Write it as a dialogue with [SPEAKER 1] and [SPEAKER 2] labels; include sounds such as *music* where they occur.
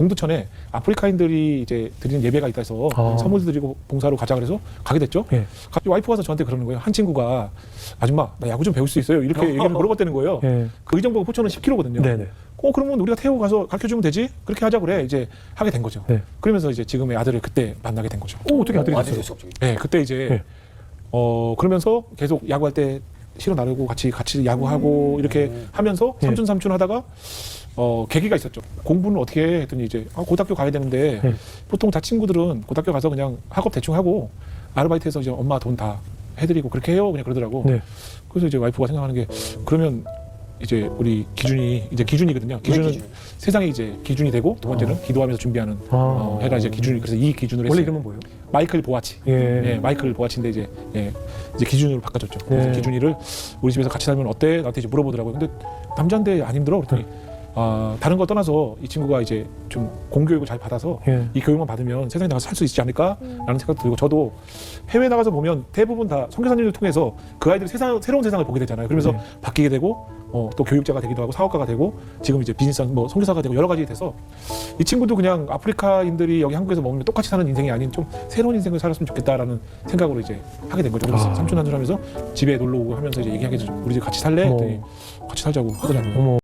[SPEAKER 1] 동두천에 아프리카인들이 이제 드리는 예배가 있다 해서
[SPEAKER 2] 아.
[SPEAKER 1] 선물 드리고 봉사로 가자 그래서 가게 됐죠.
[SPEAKER 2] 예.
[SPEAKER 1] 갑자기 와이프가 와서 저한테 그러는 거예요. 한 친구가 아줌마 나 야구 좀 배울 수 있어요. 이렇게 *laughs* 얘기를 물어봤다는 거예요.
[SPEAKER 2] 예.
[SPEAKER 1] 그 의정부 포천은 10km거든요.
[SPEAKER 2] 네네.
[SPEAKER 1] 어 그러면 우리가 태우고 가서 가르쳐 주면 되지? 그렇게 하자 그래. 이제 하게 된 거죠.
[SPEAKER 2] 네.
[SPEAKER 1] 그러면서 이제 지금의 아들을 그때 만나게 된 거죠.
[SPEAKER 2] 오, 어떻게 아들이 됐어요?
[SPEAKER 1] 네, 그때 이제
[SPEAKER 2] 네.
[SPEAKER 1] 어 그러면서 계속 야구할 때 실어 나르고 같이 같이 야구하고 이렇게 하면서
[SPEAKER 2] 네.
[SPEAKER 1] 삼촌 삼촌 하다가 어 계기가 있었죠. 공부는 어떻게 해? 했더니 이제 아, 고등학교 가야 되는데
[SPEAKER 2] 네.
[SPEAKER 1] 보통 다 친구들은 고등학교 가서 그냥 학업 대충 하고 아르바이트해서 이제 엄마 돈 다 해드리고 그렇게 해요 그냥 그러더라고.
[SPEAKER 2] 네.
[SPEAKER 1] 그래서 이제 와이프가 생각하는 게 그러면 이제 우리 기준이 이제 기준이거든요. 기준은
[SPEAKER 3] 기준?
[SPEAKER 1] 세상에 이제 기준이 되고 두 번째는 기도하면서 준비하는
[SPEAKER 2] 아.
[SPEAKER 1] 어, 해가 이제 기준이 그래서 이 기준으로
[SPEAKER 2] 원래
[SPEAKER 1] 했어요.
[SPEAKER 2] 이름은 뭐예요?
[SPEAKER 1] 마이클 보아치.
[SPEAKER 2] 예.
[SPEAKER 1] 예, 마이클 보아치인데 이제 예, 이제 기준으로 바꿔줬죠. 그래서
[SPEAKER 2] 네.
[SPEAKER 1] 기준이를 우리 집에서 같이 살면 어때? 나한테 이제 물어보더라고요. 근데 남자인데 안 힘들어? 그랬더니 아, 다른 거 떠나서 이 친구가 이제 좀 공교육을 잘 받아서
[SPEAKER 2] 예.
[SPEAKER 1] 이 교육만 받으면 세상에 나가서 살 수 있지 않을까라는 생각도 들고 저도 해외 나가서 보면 대부분 다 선교사님을 통해서 그 아이들이 세상 새로운 세상을 보게 되잖아요. 그러면서
[SPEAKER 2] 네.
[SPEAKER 1] 바뀌게 되고 어, 또 교육자가 되기도 하고 사업가가 되고 지금 이제 비즈니스 뭐 선교사가 되고 여러 가지 돼서 이 친구도 그냥 아프리카인들이 여기 한국에서 먹으면 똑같이 사는 인생이 아닌 좀 새로운 인생을 살았으면 좋겠다라는 생각으로 이제 하게 된 거죠. 그래서
[SPEAKER 2] 아.
[SPEAKER 1] 삼촌 한촌 하면서 집에 놀러 오고 하면서 이제 얘기하게 되죠. 우리 집 같이 살래? 했더니 같이 살자고 하더라고요.
[SPEAKER 2] 어머.